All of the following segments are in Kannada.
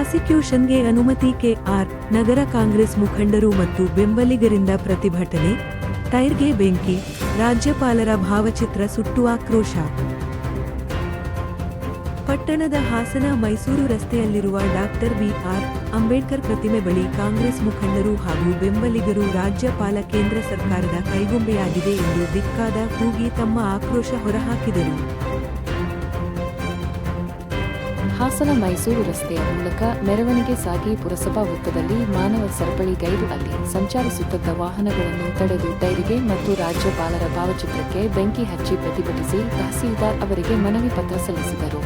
ಪ್ರಾಸಿಕ್ಯೂಷನ್ಗೆ ಅನುಮತಿ ಕೆಆರ್ ನಗರ ಕಾಂಗ್ರೆಸ್ ಮುಖಂಡರು ಮತ್ತು ಬೆಂಬಲಿಗರಿಂದ ಪ್ರತಿಭಟನೆ, ಟೈರ್ಗೆ ಬೆಂಕಿ, ರಾಜ್ಯಪಾಲರ ಭಾವಚಿತ್ರ ಸುಟ್ಟು ಆಕ್ರೋಶ. ಪಟ್ಟಣದ ಹಾಸನ ಮೈಸೂರು ರಸ್ತೆಯಲ್ಲಿರುವ ಡಾಕ್ಟರ್ ಬಿಆರ್ ಅಂಬೇಡ್ಕರ್ ಪ್ರತಿಮೆ ಬಳಿ ಕಾಂಗ್ರೆಸ್ ಮುಖಂಡರು ಹಾಗೂ ಬೆಂಬಲಿಗರು ರಾಜ್ಯಪಾಲ ಕೇಂದ್ರ ಸರ್ಕಾರದ ಕೈಗೊಂಬೆಯಾಗಿದೆ ಎಂದು ದಿಕ್ಕಾದ ಕೂಗಿ ತಮ್ಮ ಆಕ್ರೋಶ ಹೊರಹಾಕಿದರು. ಹಾಸನ ಮೈಸೂರು ರಸ್ತೆಯ ಮೂಲಕ ಮೆರವಣಿಗೆ ಸಾಗಿ ಪುರಸಭಾ ವೃತ್ತದಲ್ಲಿ ಮಾನವ ಸರಪಳಿ ಗೈರು ಅಲ್ಲಿ ಸಂಚರಿಸುತ್ತಿದ್ದ ವಾಹನಗಳನ್ನು ತಡೆದು ಡೈರಿಗೆ ಮತ್ತು ರಾಜ್ಯಪಾಲರ ಭಾವಚಿತ್ರಕ್ಕೆ ಬೆಂಕಿ ಹಚ್ಚಿ ಪ್ರತಿಭಟಿಸಿ ತಹಸೀಲ್ದಾರ್ ಅವರಿಗೆ ಮನವಿ ಪತ್ರ ಸಲ್ಲಿಸಿದರು.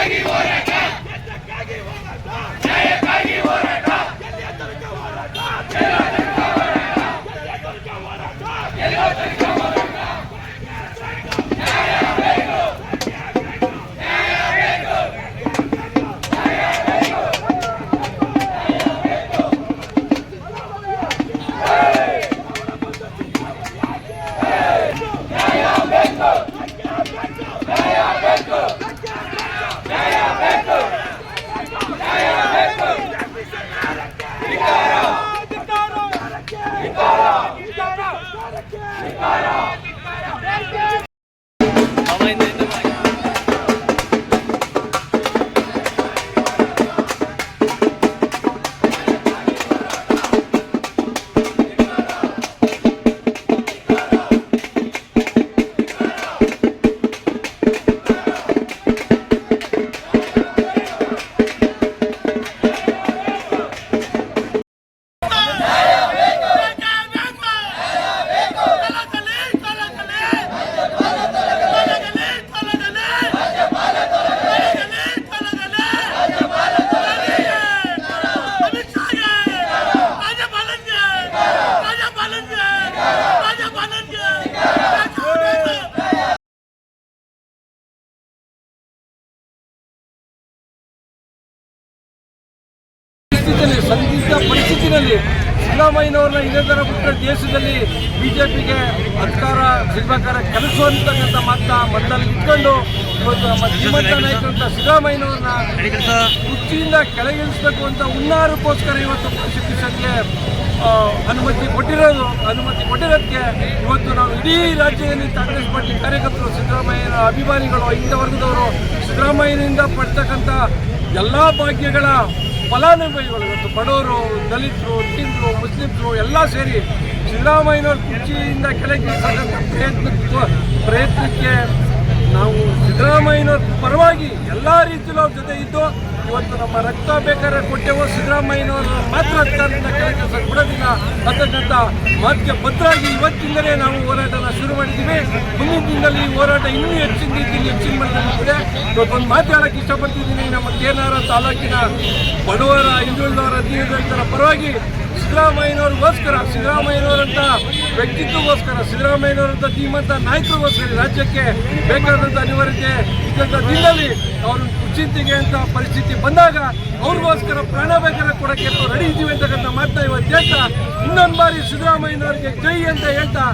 ಹೋರಾಟ ಪರಿಸ್ಥಿತಿಯಲ್ಲಿ ಸಂದಿಗ್ಧ ಪರಿಸ್ಥಿತಿಯಲ್ಲಿ ಸಿದ್ದರಾಮಯ್ಯನವ್ರನ್ನ ಇದೇ ಥರ ಬಿಟ್ಟರೆ ದೇಶದಲ್ಲಿ ಬಿಜೆಪಿಗೆ ಅಧಿಕಾರ ಸಿಗ್ಬೇಕಾದ ಕೆಲಸ ಅಂತಕ್ಕಂಥ ಮಾತನ್ನ ಮನದಲ್ಲಿ ಇಟ್ಕೊಂಡು ಇವತ್ತು ನಮ್ಮ ಜೀವಂತ ನಾಯಕರಂತ ಸಿದ್ದರಾಮಯ್ಯನವ್ರನ್ನ ಕುರ್ಚಿಯಿಂದ ಕೆಳಗಿಳಿಸಬೇಕು ಅಂತ ಹುನ್ನಾರಕ್ಕೋಸ್ಕರ ಇವತ್ತು ಆ, ಅನುಮತಿ ಕೊಟ್ಟಿರೋದು ಅನುಮತಿ ಕೊಟ್ಟಿರೋದಕ್ಕೆ ಇವತ್ತು ನಾವು ಇಡೀ ರಾಜ್ಯದಲ್ಲಿ ಕಾಂಗ್ರೆಸ್ ಪಾರ್ಟಿ ಕಾರ್ಯಕರ್ತರು ಸಿದ್ದರಾಮಯ್ಯನ ಅಭಿಮಾನಿಗಳು ಹಿಂದ ವರ್ಗದವರು ಸಿದ್ದರಾಮಯ್ಯನಿಂದ ಪಡ್ತಕ್ಕಂಥ ಎಲ್ಲ ಭಾಗ್ಯಗಳ ಫಲಾನುಭವಿಗಳು ಬಡವರು ದಲಿತರು ಹಿಂದೂ ಮುಸ್ಲಿಮ್ರು ಎಲ್ಲ ಸೇರಿ ಸಿದ್ದರಾಮಯ್ಯನವ್ರ ಕುರ್ಚಿಯಿಂದ ಕೆಳಗೆ ಪ್ರಯತ್ನ ಪ್ರಯತ್ನಕ್ಕೆ ನಾವು ಸಿದ್ದರಾಮಯ್ಯನವ್ರ ಪರವಾಗಿ ಎಲ್ಲ ರೀತಿಯಲ್ಲೂ ಅವ್ರ ಜೊತೆ ಇದ್ದು ಇವತ್ತು ನಮ್ಮ ರಕ್ತ ಬೇಕಾದ್ರೆ ಕೊಟ್ಟೆವು. ಸಿದ್ದರಾಮಯ್ಯನವರ ಮಾತ್ರ ಕೆಳಗೆ ಬಿಡೋದಿಲ್ಲ. ಅಂತಕ್ಕಂಥ ಮಾತಿಗೆ ಬದ್ಧರಾಗಿ ಇವತ್ತಿಂದಲೇ ನಾವು ಹೋರಾಟನ ಶುರು ಮಾಡಿದ್ದೀವಿ. ಮುಂದಿನ ದಿನದಲ್ಲಿ ಹೋರಾಟ ಇನ್ನೂ ಹೆಚ್ಚಿನ ರೀತಿಯಲ್ಲಿ ಹೆಚ್ಚಿನ ಮಾಡಿದೆ ಇವತ್ತೊಂದು ಮಾತಾಡೋಕ್ಕೆ ಇಷ್ಟಪಡ್ತಿದ್ದೀನಿ. ನಮ್ಮ ಕೆನಾರ ತಾಲೂಕಿನ ಬಡವರ, ಹಿಂದುಳಿದವರ ದೀನದಲಿತರ ಪರವಾಗಿ ಸಿದ್ದರಾಮಯ್ಯನವ್ರಿಗೋಸ್ಕರ, ಸಿದ್ದರಾಮಯ್ಯನವರಂತ ವ್ಯಕ್ತಿತ್ವಗೋಸ್ಕರ, ಸಿದ್ದರಾಮಯ್ಯನವರಂತ ಧೀಮಂತ ನಾಯಕರಿಗೋಸ್ಕರ ರಾಜ್ಯಕ್ಕೆ ಬೇಕಾದಂತ ಅನಿವಾರ್ಯತೆ ಇದ್ದಂತ ದಿನದಲ್ಲಿ ಅವರು ಕುಚಿಂತಿಗೆ ಅಂತ ಪರಿಸ್ಥಿತಿ ಬಂದಾಗ ಅವ್ರಿಗೋಸ್ಕರ ಪ್ರಾಣ ಬೇಕಾದ್ರೆ ಕೊಡಕ್ಕೆ ರೆಡಿ ಇದ್ದೀವಿ ಅಂತಕ್ಕಂಥ ಮಾತನ್ನ ಇವತ್ತು ಹೇಳ್ತಾ, ಇನ್ನೊಂದು ಬಾರಿ ಸಿದ್ದರಾಮಯ್ಯನವರಿಗೆ ಜೈ ಅಂತ ಹೇಳ್ತಾ